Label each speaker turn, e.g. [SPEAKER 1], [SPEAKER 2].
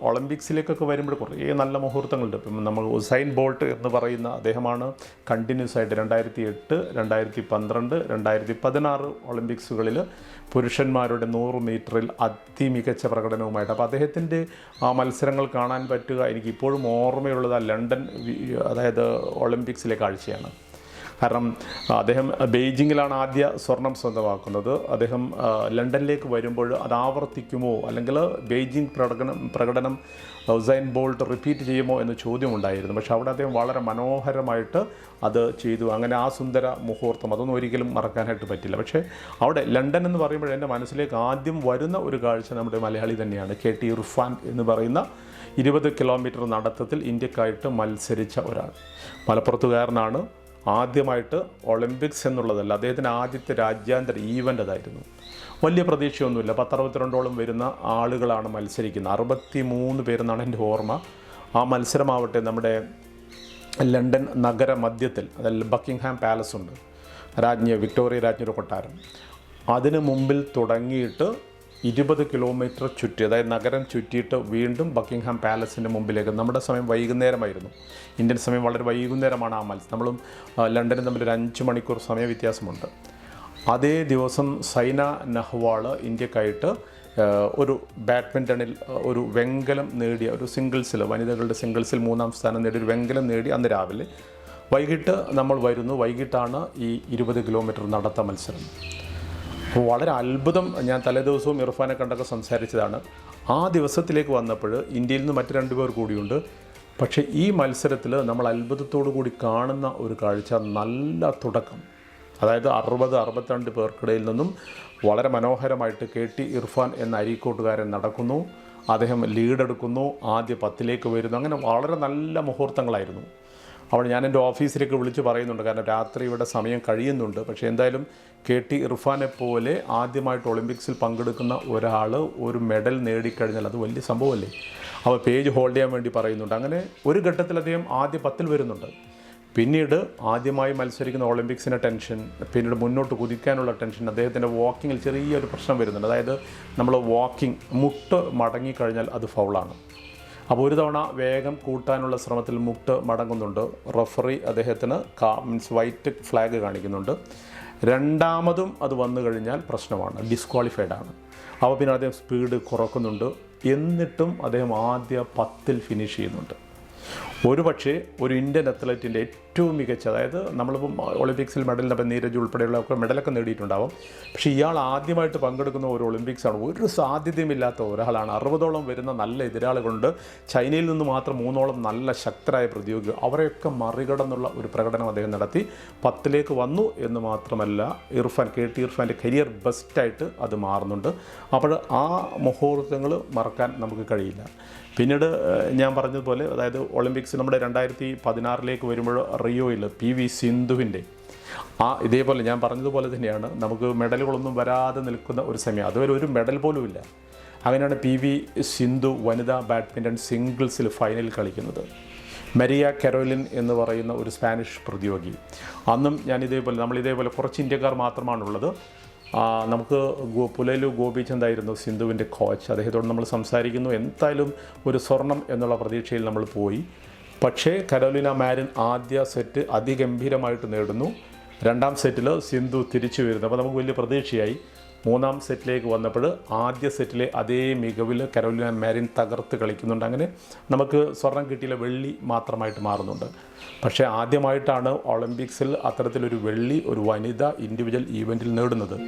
[SPEAKER 1] ഒളിമ്പിക്സിലേക്കൊക്കെ വരുമ്പോൾ കുറേ നല്ല മുഹൂർത്തങ്ങളുണ്ട്. ഇപ്പം നമ്മൾ ഉസൈൻ ബോൾട്ട് എന്ന് പറയുന്ന അദ്ദേഹമാണ് കണ്ടിന്യൂസ് ആയിട്ട് രണ്ടായിരത്തി എട്ട് രണ്ടായിരത്തി പന്ത്രണ്ട് രണ്ടായിരത്തി പതിനാറ് ഒളിമ്പിക്സുകളിൽ പുരുഷന്മാരുടെ നൂറ് മീറ്ററിൽ അതിമികച്ച പ്രകടനവുമായിട്ട്. അപ്പോൾ അദ്ദേഹത്തിന്റെ ആ മത്സരങ്ങൾ കാണാൻ പറ്റുക എനിക്കിപ്പോഴും ഓർമ്മയുള്ളത് ആ ലണ്ടൻ അതായത് ഒളിമ്പിക്സിലെ കാഴ്ചയാണ്. കാരണം അദ്ദേഹം ബെയ്ജിങ്ങിലാണ് ആദ്യ സ്വർണം സ്വന്തമാക്കുന്നത്. അദ്ദേഹം ലണ്ടനിലേക്ക് വരുമ്പോൾ അത് ആവർത്തിക്കുമോ? അല്ലെങ്കിൽ ബെയ്ജിങ് പ്രകടനം പ്രകടനം ഉസൈൻ ബോൾട്ട് റിപ്പീറ്റ് ചെയ്യുമോ എന്ന ചോദ്യമുണ്ടായിരുന്നു. പക്ഷേ അവിടെ അദ്ദേഹം വളരെ മനോഹരമായിട്ട് അത് ചെയ്തു. അങ്ങനെ ആ സുന്ദര മുഹൂർത്തം അതൊന്നും ഒരിക്കലും മറക്കാനായിട്ട് പറ്റില്ല. പക്ഷേ അവിടെ ലണ്ടൻ എന്ന് പറയുമ്പോൾ എന്റെ മനസ്സിലേക്ക് ആദ്യം വരുന്ന ഒരു കാഴ്ച നമ്മുടെ മലയാളി തന്നെയാണ്. കെ ടി ഇർഫാൻ എന്ന് പറയുന്ന ഇരുപത് കിലോമീറ്റർ നടത്തത്തിൽ ഇന്ത്യക്കായിട്ട് മത്സരിച്ച ഒരാൾ. മലപ്പുറത്തുകാരനാണ് ആദ്യമായിട്ട് ഒളിമ്പിക്സ് എന്നുള്ളതല്ല അദ്ദേഹത്തിന്റെ ആദ്യത്തെ രാജ്യാന്തര ഈവന്റ് അതായിരുന്നു. വലിയ പ്രതീക്ഷയൊന്നുമില്ല. പത്തറുപത്തിരണ്ടോളം വരുന്ന ആളുകളാണ് മത്സരിക്കുന്നത്. അറുപത്തി മൂന്ന് പേരെന്നാണ് എന്റെ ഓർമ്മ. ആ മത്സരമാവട്ടെ നമ്മുടെ ലണ്ടൻ നഗര മധ്യത്തിൽ അതായത് ബക്കിംഗ്ഹാം പാലസ് ഉണ്ട്. രാജ്ഞി വിക്ടോറിയ രാജ്ഞിയുടെ കൊട്ടാരം. അതിന് മുമ്പിൽ തുടങ്ങിയിട്ട് ഇരുപത് കിലോമീറ്റർ ചുറ്റി അതായത് നഗരം ചുറ്റിയിട്ട് വീണ്ടും ബക്കിംഗ്ഹാം പാലസിന്റെ മുമ്പിലേക്ക്. നമ്മുടെ സമയം വൈകുന്നേരമായിരുന്നു. ഇന്ത്യൻ സമയം വളരെ വൈകുന്നേരമാണ് ആ മത്സരം നമ്മളും ലണ്ടനും തമ്മിൽ ഒരു അഞ്ച് മണിക്കൂർ സമയ വ്യത്യാസമുണ്ട്. അതേ ദിവസം സൈന നെഹ്വാൾ ഇന്ത്യക്കായിട്ട് ഒരു ബാഡ്മിന്റണിൽ ഒരു വെങ്കലം നേടിയ ഒരു സിംഗിൾസിൽ വനിതകളുടെ സിംഗിൾസിൽ മൂന്നാം സ്ഥാനം നേടിയ ഒരു വെങ്കലം നേടി അന്ന് രാവിലെ വൈകിട്ട് നമ്മൾ വരുന്നു. വൈകിട്ടാണ് ഈ ഇരുപത് കിലോമീറ്റർ നടത്ത മത്സരം. അപ്പോൾ വളരെ അത്ഭുതം ഞാൻ തലേദിവസവും ഇർഫാനെ കണ്ടൊക്കെ സംസാരിച്ചതാണ്. ആ ദിവസത്തിലേക്ക് വന്നപ്പോൾ ഇന്ത്യയിൽ നിന്ന് മറ്റു രണ്ട് പേർ കൂടിയുണ്ട്. പക്ഷേ ഈ മത്സരത്തിൽ നമ്മൾ അത്ഭുതത്തോടു കൂടി കാണുന്ന ഒരു കാഴ്ച നല്ല തുടക്കം. അതായത് അറുപത് അറുപത്തിരണ്ട് പേർക്കിടയിൽ നിന്നും വളരെ മനോഹരമായിട്ട് കെ ടി ഇർഫാൻ എന്ന അരീക്കോട്ടുകാരൻ നടക്കുന്നു. അദ്ദേഹം ലീഡെടുക്കുന്നു ആദ്യ പത്തിലേക്ക് വരുന്നു. അങ്ങനെ വളരെ നല്ല മുഹൂർത്തങ്ങളായിരുന്നു. അവിടെ ഞാൻ എന്റെ ഓഫീസിലേക്ക് വിളിച്ച് പറയുന്നുണ്ട്. കാരണം രാത്രി ഇവിടെ സമയം കഴിയുന്നുണ്ട്. പക്ഷേ എന്തായാലും കെ ടി ഇർഫാനെ പോലെ ആദ്യമായിട്ട് ഒളിമ്പിക്സിൽ പങ്കെടുക്കുന്ന ഒരാൾ ഒരു മെഡൽ നേടിക്കഴിഞ്ഞാൽ അത് വലിയ സംഭവമല്ലേ? അപ്പോൾ പേജ് ഹോൾഡ് ചെയ്യാൻ വേണ്ടി പറയുന്നുണ്ട്. അങ്ങനെ ഒരു ഘട്ടത്തിൽ അദ്ദേഹം ആദ്യ പത്തിൽ വരുന്നുണ്ട്. പിന്നീട് ആദ്യമായി മത്സരിക്കുന്ന ഒളിമ്പിക്സിന്റെ ടെൻഷൻ പിന്നീട് മുന്നോട്ട് കുതിക്കാനുള്ള ടെൻഷൻ അദ്ദേഹത്തിന്റെ വാക്കിങ്ങിൽ ചെറിയൊരു പ്രശ്നം വരുന്നുണ്ട്. അതായത് നമ്മൾ വാക്കിംഗ് മുട്ട് മടങ്ങിക്കഴിഞ്ഞാൽ അത് ഫൗളാണ്. അപ്പോൾ ഒരു തവണ വേഗം കൂട്ടാനുള്ള ശ്രമത്തിൽ മുട്ട് മടങ്ങുന്നുണ്ട്. റഫറി അദ്ദേഹത്തിന് കാ മീൻസ് വൈറ്റ് ഫ്ലാഗ് കാണിക്കുന്നുണ്ട്. രണ്ടാമതും അത് വന്നു കഴിഞ്ഞാൽ പ്രശ്നമാണ്. ഡിസ്ക്വാളിഫൈഡ് ആണ്. അപ്പോൾ പിന്നെ അദ്ദേഹം സ്പീഡ് കുറക്കുന്നുണ്ട്. എന്നിട്ടും അദ്ദേഹം ആദ്യ പത്തിൽ ഫിനിഷ് ചെയ്യുന്നുണ്ട്. ഒരു പക്ഷേ ഒരു ഇന്ത്യൻ അത്ലറ്റിന്റെ ഏറ്റവും മികച്ച അതായത് നമ്മളിപ്പം ഒളിമ്പിക്സിൽ മെഡൽ അപ്പം നീരജ് ഉൾപ്പെടെയുള്ള ഒക്കെ മെഡലൊക്കെ നേടിയിട്ടുണ്ടാവും. പക്ഷേ ഇയാൾ ആദ്യമായിട്ട് പങ്കെടുക്കുന്ന ഒരു ഒളിമ്പിക്സാണ്. ഒരു സാധ്യതയുമില്ലാത്ത ഒരാളാണ്. അറുപതോളം വരുന്ന നല്ല എതിരാളികളുണ്ട് ചൈനയിൽ നിന്ന് മാത്രം മൂന്നോളം നല്ല ശക്തരായ പ്രതിയോഗികൾ അവരെയൊക്കെ മറികടന്നുള്ള ഒരു പ്രകടനം അദ്ദേഹം നടത്തി. പത്തിലേക്ക് വന്നു എന്ന് മാത്രമല്ല ഇർഫാൻ കെ ടി ഇർഫാന്റെ കരിയർ ബെസ്റ്റായിട്ട് അത് മാറുന്നുണ്ട്. അപ്പോൾ ആ മുഹൂർത്തങ്ങൾ മറക്കാൻ നമുക്ക് കഴിയില്ല. പിന്നീട് ഞാൻ പറഞ്ഞതുപോലെ അതായത് ഒളിമ്പിക്സ് നമ്മുടെ രണ്ടായിരത്തി പതിനാറിലേക്ക് വരുമ്പോൾ റിയോയിൽ പി വി സിന്ധുവിന്റെ. ആ ഇതേപോലെ ഞാൻ പറഞ്ഞതുപോലെ തന്നെയാണ്. നമുക്ക് മെഡലുകളൊന്നും വരാതെ നിൽക്കുന്ന ഒരു സമയം. അതുവരെ ഒരു മെഡൽ പോലുമില്ല അങ്ങനെയാണ് പി വി സിന്ധു വനിതാ ബാഡ്മിന്റൺ സിംഗിൾസിൽ ഫൈനലിൽ കളിക്കുന്നത്. മരിയ കരോലിൻ എന്ന് പറയുന്ന ഒരു സ്പാനിഷ് പ്രതിയോഗി. അന്നും ഞാൻ ഇതേപോലെ നമ്മൾ ഇതേപോലെ കുറച്ച് ഇന്ത്യക്കാർ മാത്രമാണുള്ളത്. നമുക്ക് ഗോ പുലലു ഗോപിചന്ദായിരുന്നു സിന്ധുവിന്റെ കോച്ച് അദ്ദേഹത്തോട് നമ്മൾ സംസാരിക്കുന്നു. എന്തായാലും ഒരു സ്വർണം എന്നുള്ള പ്രതീക്ഷയിൽ നമ്മൾ പോയി. പക്ഷേ കരോലിന മാരിൻ ആദ്യ സെറ്റ് അതിഗംഭീരമായിട്ട് നേടുന്നു. രണ്ടാം സെറ്റിൽ സിന്ധു തിരിച്ചു വരുന്നു. അപ്പോൾ നമുക്ക് വലിയ പ്രതീക്ഷയായി. മൂന്നാം സെറ്റിലേക്ക് വന്നപ്പോൾ ആദ്യ സെറ്റിലെ അതേ മികവിൽ കരോലിന മാരിൻ തകർത്ത് കളിക്കുന്നുണ്ട്. അങ്ങനെ നമുക്ക് സ്വർണം കിട്ടിയില്ല വെള്ളി മാത്രമായിട്ട് മാറുന്നുണ്ട്. പക്ഷേ ആദ്യമായിട്ടാണ് ഒളിമ്പിക്സിൽ അത്തരത്തിലൊരു വെള്ളി ഒരു വനിത ഇൻഡിവിജ്വൽ ഈവന്റിൽ നേടുന്നത്.